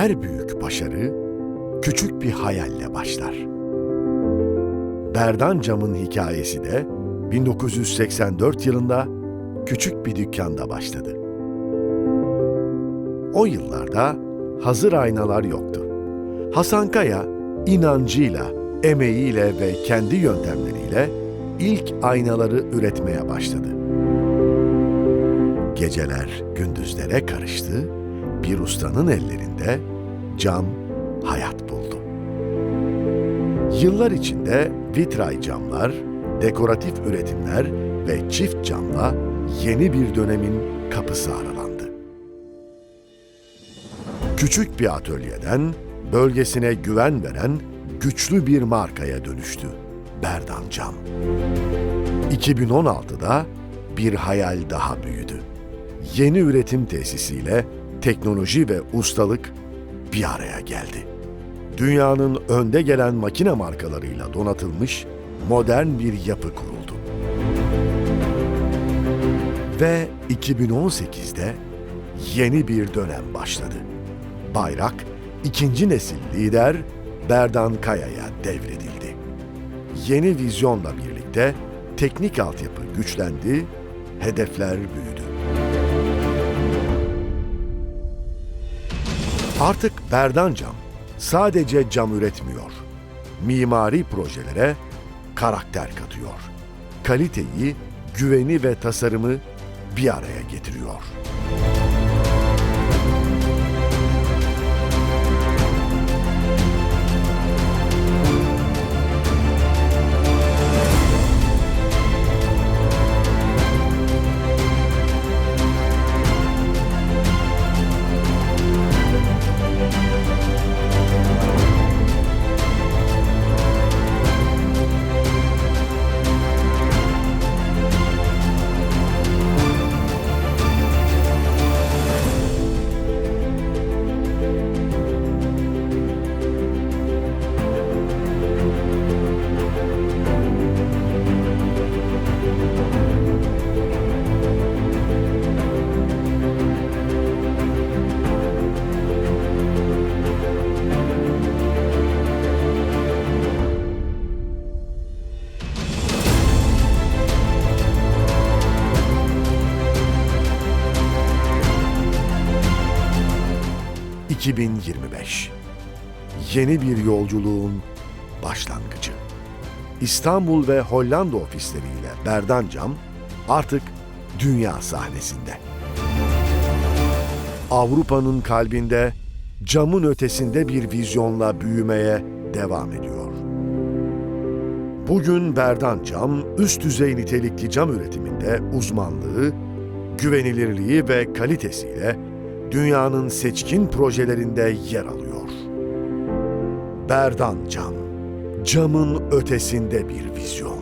Her büyük başarı küçük bir hayalle başlar. Berdan Cam'ın hikayesi de 1984 yılında küçük bir dükkanda başladı. O yıllarda hazır aynalar yoktu. Hasan Kaya inancıyla, emeğiyle ve kendi yöntemleriyle ilk aynaları üretmeye başladı. Geceler gündüzlere karıştı, bir ustanın ellerinde cam hayat buldu. Yıllar içinde vitray camlar, dekoratif üretimler ve çift camla yeni bir dönemin kapısı aralandı. Küçük bir atölyeden bölgesine güven veren güçlü bir markaya dönüştü Berdan Cam. 2016'da bir hayal daha büyüdü. Yeni üretim tesisiyle teknoloji ve ustalık bir araya geldi. Dünyanın önde gelen makine markalarıyla donatılmış modern bir yapı kuruldu. Ve 2018'de yeni bir dönem başladı. Bayrak, ikinci nesil lider Berdan Kaya'ya devredildi. Yeni vizyonla birlikte teknik altyapı güçlendi, hedefler büyüdü. Artık Berdan Cam sadece cam üretmiyor. Mimari projelere karakter katıyor. Kaliteyi, güveni ve tasarımı bir araya getiriyor. ...2025. Yeni bir yolculuğun başlangıcı. İstanbul ve Hollanda ofisleriyle Berdan Cam artık dünya sahnesinde. Avrupa'nın kalbinde camın ötesinde bir vizyonla büyümeye devam ediyor. Bugün Berdan Cam üst düzey nitelikli cam üretiminde uzmanlığı, güvenilirliği ve kalitesiyle dünyanın seçkin projelerinde yer alıyor. Berdan Cam, camın ötesinde bir vizyon.